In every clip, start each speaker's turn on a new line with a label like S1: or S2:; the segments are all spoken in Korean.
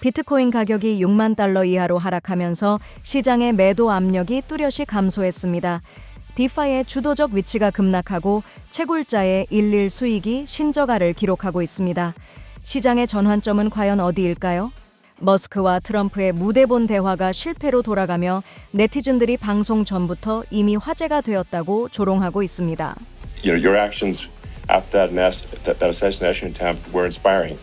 S1: 비트코인 가격이 6만 달러 이하로 하락하면서 시장의 매도 압력이 뚜렷이 감소했습니다. 디파의 주도적 위치가 급락하고 채굴자의 일일 수익이 신저가를 기록하고 있습니다. 시장의 전환점은 과연 어디일까요? 머스크와 트럼프의 무대본 대화가 실패로 돌아가며 네티즌들이 방송 전부터 이미 화제가 되었다고 조롱하고 있습니다.
S2: you know, your actions after that, mass, that assassination attempt were inspiring.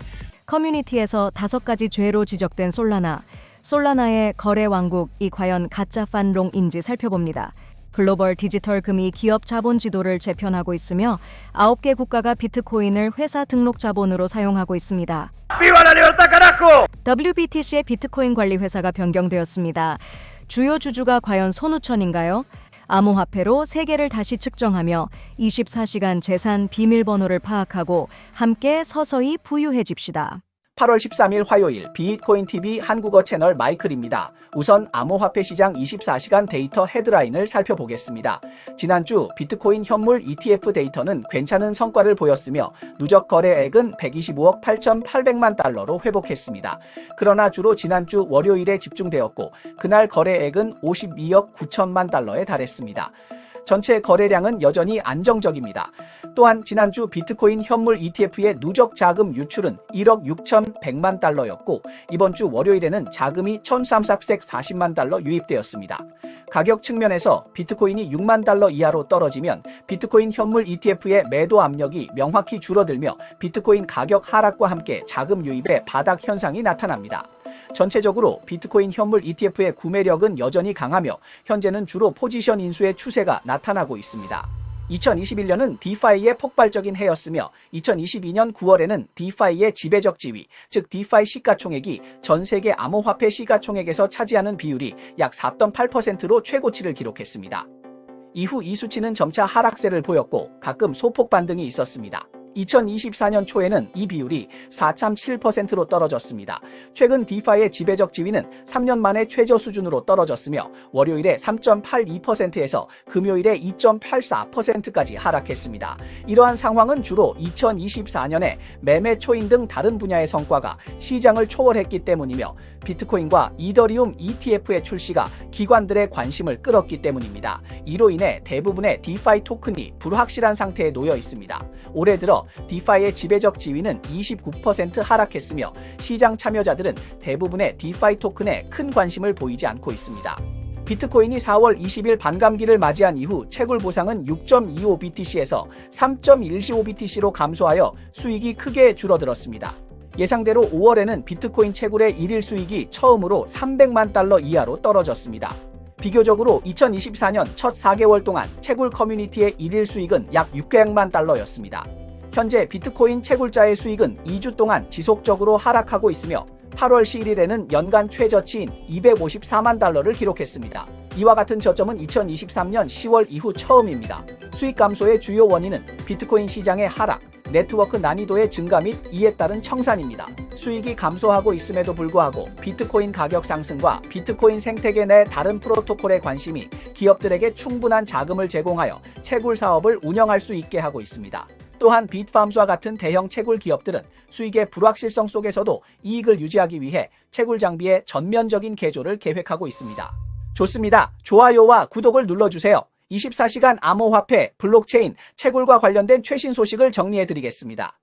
S1: 커뮤니티에서 다섯 가지 죄로 지적된 솔라나. 솔라나의 거래 왕국이 과연 가짜 판롱인지 살펴봅니다. 글로벌 디지털 금이 기업 자본 지도를 재편하고 있으며 아홉 개 국가가 비트코인을 회사 등록 자본으로 사용하고 있습니다. WBTC의 비트코인 관리 회사가 변경되었습니다. 주요 주주가 과연 손우천인가요? 암호화폐로 세계를 다시 측정하며 24시간 재산 비밀번호를 파악하고 함께 서서히 부유해집시다.
S3: 8월 13일 화요일 비트코인 TV 한국어 채널 마이클입니다. 우선 암호화폐 시장 24시간 데이터 헤드라인을 살펴보겠습니다. 지난주 비트코인 현물 ETF 데이터는 괜찮은 성과를 보였으며 누적 거래액은 125억 8,800만 달러로 회복했습니다. 그러나 주로 지난주 월요일에 집중되었고 그날 거래액은 52억 9천만 달러에 달했습니다. 전체 거래량은 여전히 안정적입니다. 또한 지난주 비트코인 현물 ETF의 누적 자금 유출은 1억 6,100만 달러였고 이번 주 월요일에는 자금이 1,340만 달러 유입되었습니다. 가격 측면에서 비트코인이 6만 달러 이하로 떨어지면 비트코인 현물 ETF의 매도 압력이 명확히 줄어들며 비트코인 가격 하락과 함께 자금 유입의 바닥 현상이 나타납니다. 전체적으로 비트코인 현물 ETF의 구매력은 여전히 강하며 현재는 주로 포지션 인수의 추세가 나타나고 있습니다. 2021년은 디파이의 폭발적인 해였으며 2022년 9월에는 디파이의 지배적 지위, 즉 디파이 시가총액이 전 세계 암호화폐 시가총액에서 차지하는 비율이 약 4.8%로 최고치를 기록했습니다. 이후 이 수치는 점차 하락세를 보였고 가끔 소폭 반등이 있었습니다. 2024년 초에는 이 비율이 4.7%로 떨어졌습니다. 최근 디파의 지배적 지위는 3년 만에 최저 수준으로 떨어졌으며 월요일에 3.82%에서 금요일에 2.84%까지 하락했습니다. 이러한 상황은 주로 2024년에 매매 초인 등 다른 분야의 성과가 시장을 초월했기 때문이며 비트코인과 이더리움 ETF의 출시가 기관들의 관심을 끌었기 때문입니다. 이로 인해 대부분의 디파이 토큰이 불확실한 상태에 놓여 있습니다. 올해 들어 디파이의 지배적 지위는 29% 하락했으며 시장 참여자들은 대부분의 디파이 토큰에 큰 관심을 보이지 않고 있습니다. 비트코인이 4월 20일 반감기를 맞이한 이후 채굴 보상은 6.25BTC에서 3.115BTC로 감소하여 수익이 크게 줄어들었습니다. 예상대로 5월에는 비트코인 채굴의 일일 수익이 처음으로 300만 달러 이하로 떨어졌습니다. 비교적으로 2024년 첫 4개월 동안 채굴 커뮤니티의 일일 수익은 약 600만 달러였습니다. 현재 비트코인 채굴자의 수익은 2주 동안 지속적으로 하락하고 있으며 8월 11일에는 연간 최저치인 254만 달러를 기록했습니다. 이와 같은 저점은 2023년 10월 이후 처음입니다. 수익 감소의 주요 원인은 비트코인 시장의 하락, 네트워크 난이도의 증가 및 이에 따른 청산입니다. 수익이 감소하고 있음에도 불구하고 비트코인 가격 상승과 비트코인 생태계 내 다른 프로토콜의 관심이 기업들에게 충분한 자금을 제공하여 채굴 사업을 운영할 수 있게 하고 있습니다. 또한 빗팜스와 같은 대형 채굴 기업들은 수익의 불확실성 속에서도 이익을 유지하기 위해 채굴 장비의 전면적인 개조를 계획하고 있습니다. 좋습니다. 좋아요와 구독을 눌러주세요. 24시간 암호화폐, 블록체인, 채굴과 관련된 최신 소식을 정리해 드리겠습니다.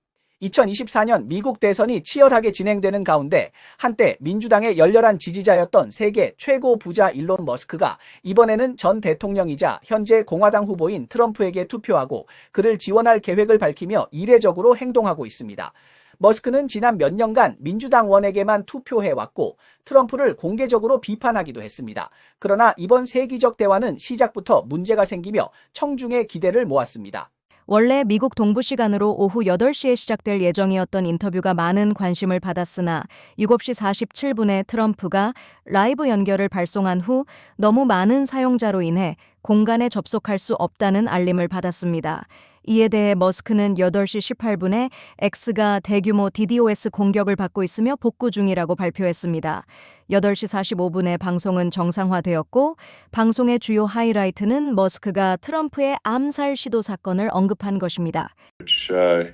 S3: 2024년 미국 대선이 치열하게 진행되는 가운데 한때 민주당의 열렬한 지지자였던 세계 최고 부자 일론 머스크가 이번에는 전 대통령이자 현재 공화당 후보인 트럼프에게 투표하고 그를 지원할 계획을 밝히며 이례적으로 행동하고 있습니다. 머스크는 지난 몇 년간 민주당원에게만 투표해왔고 트럼프를 공개적으로 비판하기도 했습니다. 그러나 이번 세기적 대화는 시작부터 문제가 생기며 청중의 기대를 모았습니다.
S1: 원래 미국 동부 시간으로 오후 8시에 시작될 예정이었던 인터뷰가 많은 관심을 받았으나 7시 47분에 트럼프가 라이브 연결을 발송한 후 너무 많은 사용자로 인해 공간에 접속할 수 없다는 알림을 받았습니다. 이에 대해 머스크는 8시 18분에 X가 대규모 DDoS 공격을 받고 있으며 복구 중이라고 발표했습니다. 8시 45분에 방송은 정상화되었고 방송의 주요 하이라이트는 머스크가 트럼프의 암살 시도 사건을 언급한 것입니다.
S2: which uh,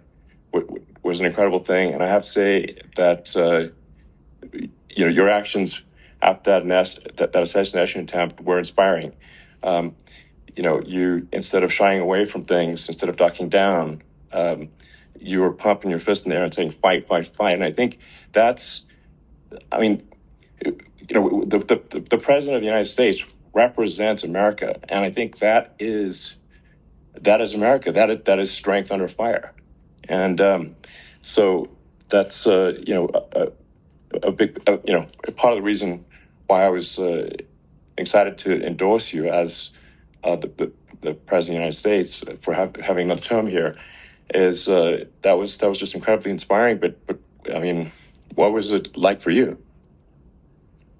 S2: was an incredible thing. And I have to say that uh, you know, your actions after that, that, that assassination attempt were inspiring. Um, you know, you instead of shying away from things, instead of ducking down, um, you were pumping your fist in the air and saying "fight, fight, fight." And I think that's, I mean, you know, the the, the president of the United States represents America, and I think that is that is America. That is that is strength under fire, and um, so that's uh, you know a, a big uh, you know part of the reason why I was uh, excited to endorse you as uh, the, the the president of the United States for have, having another term here is uh, that was that was just incredibly inspiring. But but I mean, what was it like for you?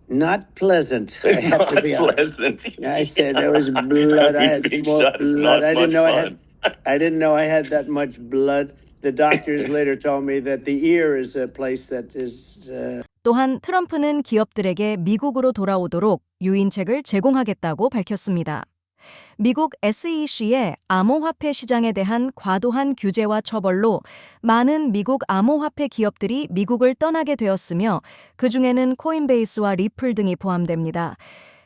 S4: Not pleasant. I have to be
S2: Not
S4: honest.
S2: pleasant.
S4: I said there was blood. I had
S2: Being
S4: more
S2: shot is
S4: blood.
S2: not
S4: I didn't
S2: much
S4: know I had.
S2: fun.
S4: I didn't know I had that much blood. The doctors later told me that the ear is a place that is. Uh,
S1: 또한 트럼프는 기업들에게 미국으로 돌아오도록 유인책을 제공하겠다고 밝혔습니다. 미국 SEC의 암호화폐 시장에 대한 과도한 규제와 처벌로 많은 미국 암호화폐 기업들이 미국을 떠나게 되었으며 그 중에는 코인베이스와 리플 등이 포함됩니다.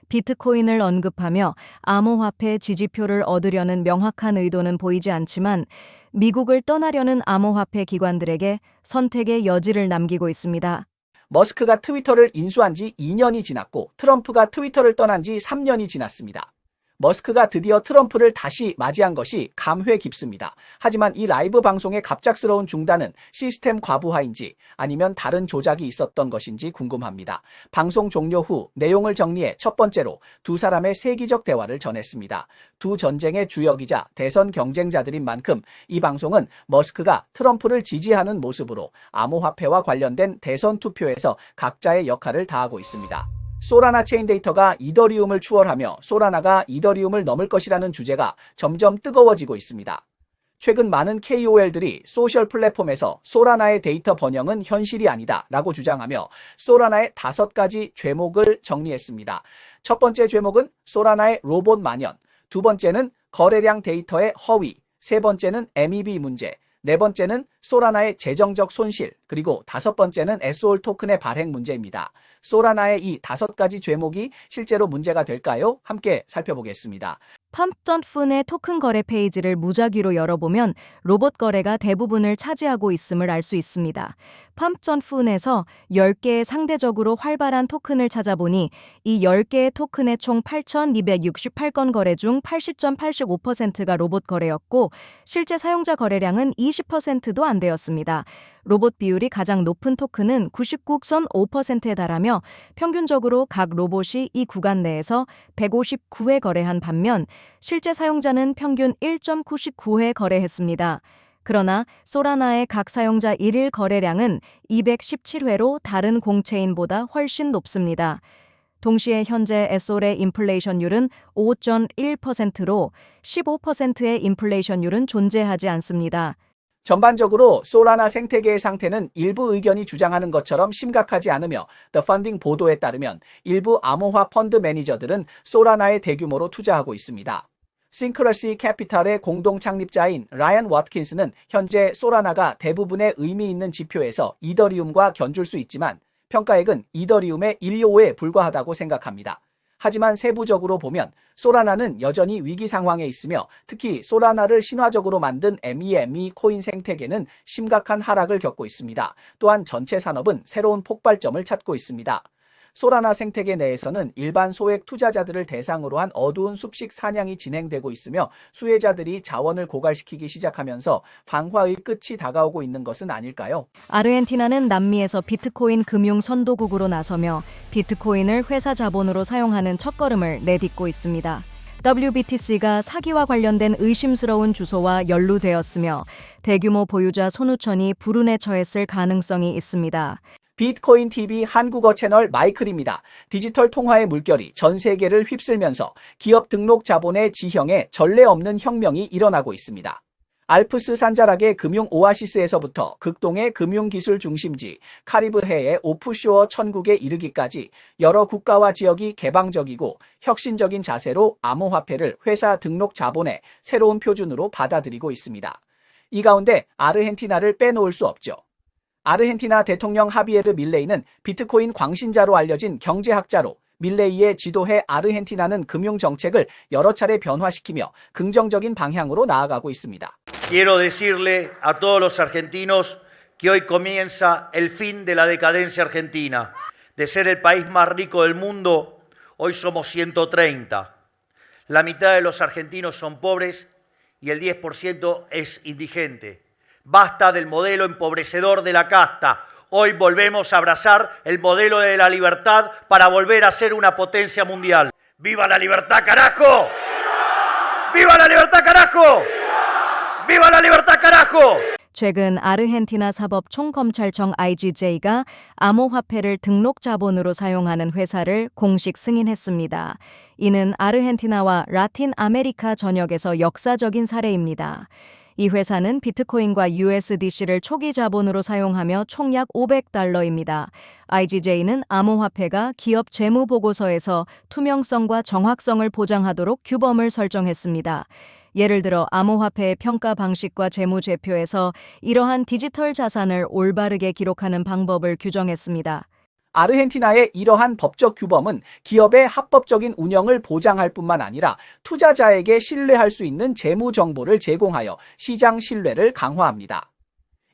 S1: 비트코인을 언급하며 암호화폐 지지표를 얻으려는 명확한 의도는 보이지 않지만 미국을 떠나려는 암호화폐 기관들에게 선택의 여지를 남기고 있습니다.
S3: 머스크가 트위터를 인수한 지 2년이 지났고 트럼프가 트위터를 떠난 지 3년이 지났습니다. 머스크가 드디어 트럼프를 다시 맞이한 것이 감회 깊습니다. 하지만 이 라이브 방송의 갑작스러운 중단은 시스템 과부하인지 아니면 다른 조작이 있었던 것인지 궁금합니다. 방송 종료 후 내용을 정리해 첫 번째로 두 사람의 세기적 대화를 전했습니다. 두 전쟁의 주역이자 대선 경쟁자들인 만큼 이 방송은 머스크가 트럼프를 지지하는 모습으로 암호화폐와 관련된 대선 투표에서 각자의 역할을 다하고 있습니다. 소라나 체인 데이터가 이더리움을 추월하며 소라나가 이더리움을 넘을 것이라는 주제가 점점 뜨거워지고 있습니다. 최근 많은 KOL들이 소셜 플랫폼에서 소라나의 데이터 번영은 현실이 아니다 라고 주장하며 소라나의 다섯 가지 죄목을 정리했습니다. 첫 번째 죄목은 소라나의 로봇 만연, 두 번째는 거래량 데이터의 허위, 세 번째는 MEB 문제, 네 번째는 소라나의 재정적 손실, 그리고 다섯 번째는 SOL 토큰의 발행 문제입니다. 소라나의 이 다섯 가지 죄목이 실제로 문제가 될까요? 함께 살펴보겠습니다.
S1: 펌.푼의 토큰 거래 페이지를 무작위로 열어보면 로봇 거래가 대부분을 차지하고 있음을 알 수 있습니다. 펌.푼에서 10개의 상대적으로 활발한 토큰을 찾아보니 이 10개의 토큰의 총 8,268건 거래 중 80.85%가 로봇 거래였고 실제 사용자 거래량은 20%도 안 되었습니다. 로봇 비율이 가장 높은 토큰은 99선 5%에 달하며 평균적으로 각 로봇이 이 구간 내에서 159회 거래한 반면 실제 사용자는 평균 1.99회 거래했습니다. 그러나 소라나의 각 사용자 1일 거래량은 217회로 다른 공채인보다 훨씬 높습니다. 동시에 현재 에솔의 인플레이션율은 5.1%로 15%의 인플레이션율은 존재하지 않습니다.
S3: 전반적으로 소라나 생태계의 상태는 일부 의견이 주장하는 것처럼 심각하지 않으며 The Funding 보도에 따르면 일부 암호화 펀드 매니저들은 소라나에 대규모로 투자하고 있습니다. 싱크러시 캐피탈의 공동 창립자인 라이언 워트킨스는 현재 소라나가 대부분의 의미 있는 지표에서 이더리움과 견줄 수 있지만 평가액은 이더리움의 1호에 불과하다고 생각합니다. 하지만 세부적으로 보면 소라나는 여전히 위기 상황에 있으며 특히 소라나를 신화적으로 만든 MEME 코인 생태계는 심각한 하락을 겪고 있습니다. 또한 전체 산업은 새로운 폭발점을 찾고 있습니다. 소라나 생태계 내에서는 일반 소액 투자자들을 대상으로 한 어두운 숲식 사냥이 진행되고 있으며 수혜자들이 자원을 고갈시키기 시작하면서 방화의 끝이 다가오고 있는 것은 아닐까요?
S1: 아르헨티나는 남미에서 비트코인 금융 선도국으로 나서며 비트코인을 회사 자본으로 사용하는 첫걸음을 내딛고 있습니다. WBTC가 사기와 관련된 의심스러운 주소와 연루되었으며 대규모 보유자 손우천이 불운에 처했을 가능성이 있습니다.
S3: 비트코인 TV 한국어 채널 마이클입니다. 디지털 통화의 물결이 전 세계를 휩쓸면서 기업 등록 자본의 지형에 전례 없는 혁명이 일어나고 있습니다. 알프스 산자락의 금융 오아시스에서부터 극동의 금융 기술 중심지 카리브해의 오프쇼어 천국에 이르기까지 여러 국가와 지역이 개방적이고 혁신적인 자세로 암호화폐를 회사 등록 자본의 새로운 표준으로 받아들이고 있습니다. 이 가운데 아르헨티나를 빼놓을 수 없죠. 아르헨티나 대통령 하비에르 밀레이는 비트코인 광신자로 알려진 경제학자로 밀레이의 지도해 아르헨티나는 금융 정책을 여러 차례 변화시키며 긍정적인 방향으로 나아가고 있습니다.
S5: Quiero decirle a todos los argentinos que hoy comienza el fin de la decadencia argentina. De ser el país más rico del mundo, hoy somos 130. La mitad de los argentinos son pobres y el 10% es indigente. Basta del modelo empobrecedor de la casta. Hoy volvemos a abrazar el modelo de la libertad para volver a ser una potencia mundial. ¡Viva la libertad, carajo! ¡Viva la libertad, carajo! ¡Viva la libertad, carajo!
S1: 최근 아르헨티나 사법 총검찰청 IGJ가 암호화폐를 등록 자본으로 사용하는 회사를 공식 승인했습니다. 이는 아르헨티나와 라틴 아메리카 전역에서 역사적인 사례입니다. 이 회사는 비트코인과 USDC를 초기 자본으로 사용하며 총약 500달러입니다. IGJ는 암호화폐가 기업 재무 보고서에서 투명성과 정확성을 보장하도록 규범을 설정했습니다. 예를 들어 암호화폐의 평가 방식과 재무 제표에서 이러한 디지털 자산을 올바르게 기록하는 방법을 규정했습니다.
S3: 아르헨티나의 이러한 법적 규범은 기업의 합법적인 운영을 보장할 뿐만 아니라 투자자에게 신뢰할 수 있는 재무 정보를 제공하여 시장 신뢰를 강화합니다.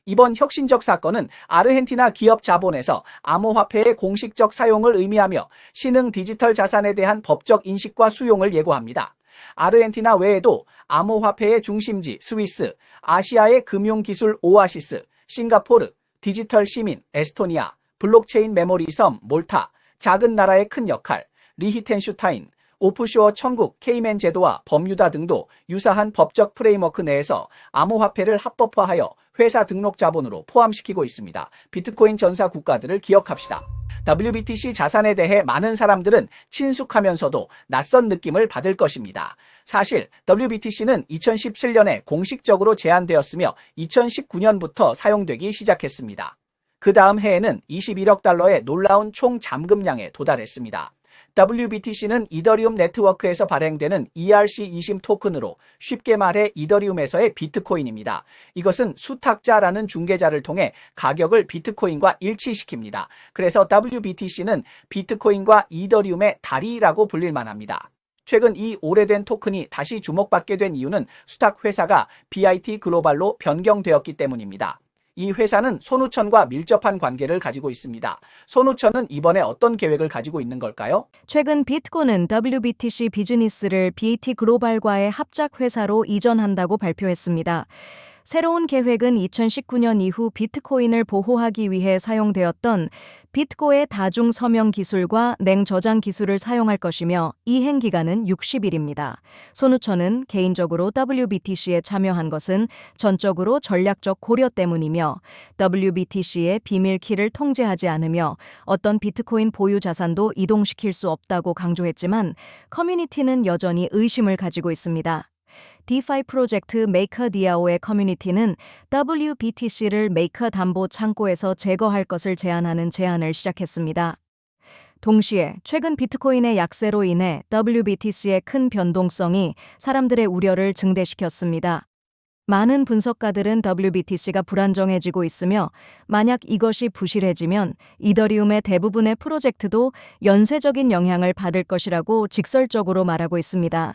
S3: 이번 혁신적 사건은 아르헨티나 기업 자본에서 암호화폐의 공식적 사용을 의미하며 신흥 디지털 자산에 대한 법적 인식과 수용을 예고합니다. 아르헨티나 외에도 암호화폐의 중심지 스위스, 아시아의 금융기술 오아시스, 싱가포르, 디지털 시민 에스토니아, 블록체인 메모리 섬 몰타, 작은 나라의 큰 역할, 리히텐슈타인, 오프쇼어 천국 케이맨 제도와 버뮤다 등도 유사한 법적 프레임워크 내에서 암호화폐를 합법화하여 회사 등록 자본으로 포함시키고 있습니다. 비트코인 전사 국가들을 기억합시다. WBTC 자산에 대해 많은 사람들은 친숙하면서도 낯선 느낌을 받을 것입니다. 사실 WBTC는 2017년에 공식적으로 제한되었으며 2019년부터 사용되기 시작했습니다. 그 다음 해에는 21억 달러의 놀라운 총 잠금량에 도달했습니다. WBTC는 이더리움 네트워크에서 발행되는 ERC20 토큰으로 쉽게 말해 이더리움에서의 비트코인입니다. 이것은 수탁자라는 중개자를 통해 가격을 비트코인과 일치시킵니다. 그래서 WBTC는 비트코인과 이더리움의 다리라고 불릴 만 합니다. 최근 이 오래된 토큰이 다시 주목받게 된 이유는 수탁 회사가 BIT 글로벌로 변경되었기 때문입니다. 이 회사는 손우천과 밀접한 관계를 가지고 있습니다. 손우천은 이번에 어떤 계획을 가지고 있는 걸까요?
S1: 최근 비트코는 WBTC 비즈니스를 BT 글로벌과의 합작 회사로 이전한다고 발표했습니다. 새로운 계획은 2019년 이후 비트코인을 보호하기 위해 사용되었던 비트코의 다중 서명 기술과 냉 저장 기술을 사용할 것이며 이행 기간은 60일입니다. 손우천은 개인적으로 WBTC에 참여한 것은 전적으로 전략적 고려 때문이며 WBTC의 비밀 키를 통제하지 않으며 어떤 비트코인 보유 자산도 이동시킬 수 없다고 강조했지만 커뮤니티는 여전히 의심을 가지고 있습니다. 디파이 프로젝트 메이커디아오의 커뮤니티는 WBTC를 메이커 담보 창고에서 제거할 것을 제안하는 제안을 시작했습니다. 동시에 최근 비트코인의 약세로 인해 WBTC의 큰 변동성이 사람들의 우려를 증대시켰습니다. 많은 분석가들은 WBTC가 불안정해지고 있으며 만약 이것이 부실해지면 이더리움의 대부분의 프로젝트도 연쇄적인 영향을 받을 것이라고 직설적으로 말하고 있습니다.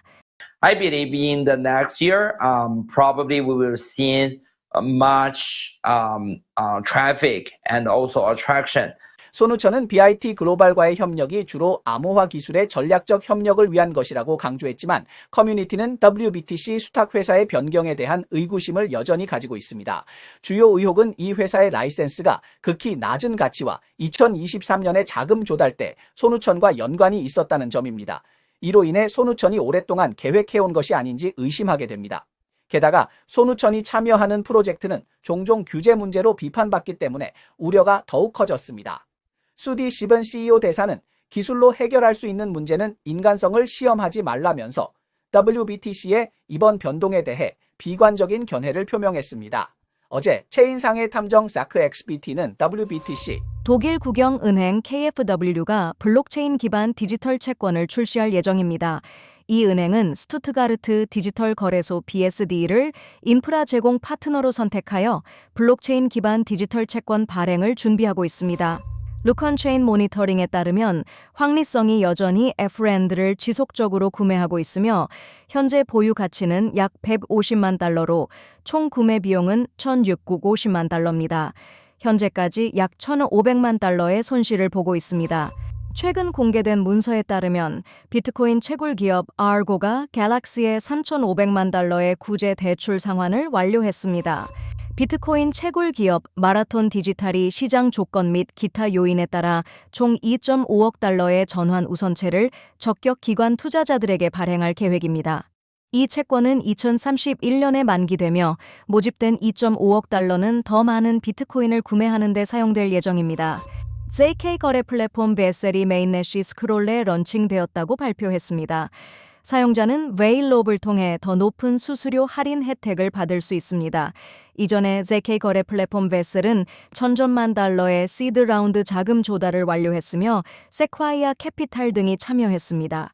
S6: I believe in the next year, um, probably we will see uh, much um, uh, traffic and also attraction.
S3: 손우천은 BIT 글로벌과의 협력이 주로 암호화 기술의 전략적 협력을 위한 것이라고 강조했지만 커뮤니티는 WBTC 수탁 회사의 변경에 대한 의구심을 여전히 가지고 있습니다. 주요 의혹은 이 회사의 라이센스가 극히 낮은 가치와 2023년에 자금 조달 때 손우천과 연관이 있었다는 점입니다. 이로 인해 손우천이 오랫동안 계획해온 것이 아닌지 의심하게 됩니다. 게다가 손우천이 참여하는 프로젝트는 종종 규제 문제로 비판받기 때문에 우려가 더욱 커졌습니다. 수디 시번 CEO 대사는 기술로 해결할 수 있는 문제는 인간성을 시험하지 말라면서 WBTC의 이번 변동에 대해 비관적인 견해를 표명했습니다. 어제 체인상해 탐정 사크 XBT는 WBTC,
S1: 독일 국영 은행 KfW가 블록체인 기반 디지털 채권을 출시할 예정입니다. 이 은행은 스투트가르트 디지털 거래소 BSD를 인프라 제공 파트너로 선택하여 블록체인 기반 디지털 채권 발행을 준비하고 있습니다. 루컨체인 모니터링에 따르면 황리성이 여전히 F랜드를 지속적으로 구매하고 있으며 현재 보유 가치는 약 150만 달러로 총 구매 비용은 1,650만 달러입니다. 현재까지 약 1,500만 달러의 손실을 보고 있습니다. 최근 공개된 문서에 따르면 비트코인 채굴 기업 아르고가 갤럭시에 3,500만 달러의 구제 대출 상환을 완료했습니다. 비트코인 채굴 기업 마라톤 디지털이 시장 조건 및 기타 요인에 따라 총 2.5억 달러의 전환 우선채를 적격 기관 투자자들에게 발행할 계획입니다. 이 채권은 2031년에 만기되며 모집된 2.5억 달러는 더 많은 비트코인을 구매하는 데 사용될 예정입니다. JK 거래 플랫폼 베셀이 메인넷이 스크롤에 런칭되었다고 발표했습니다. 사용자는 웨일롭을 통해 더 높은 수수료 할인 혜택을 받을 수 있습니다. 이전에 JK 거래 플랫폼 베셀은 천전만 달러의 시드 라운드 자금 조달을 완료했으며 세콰이아 캐피탈 등이 참여했습니다.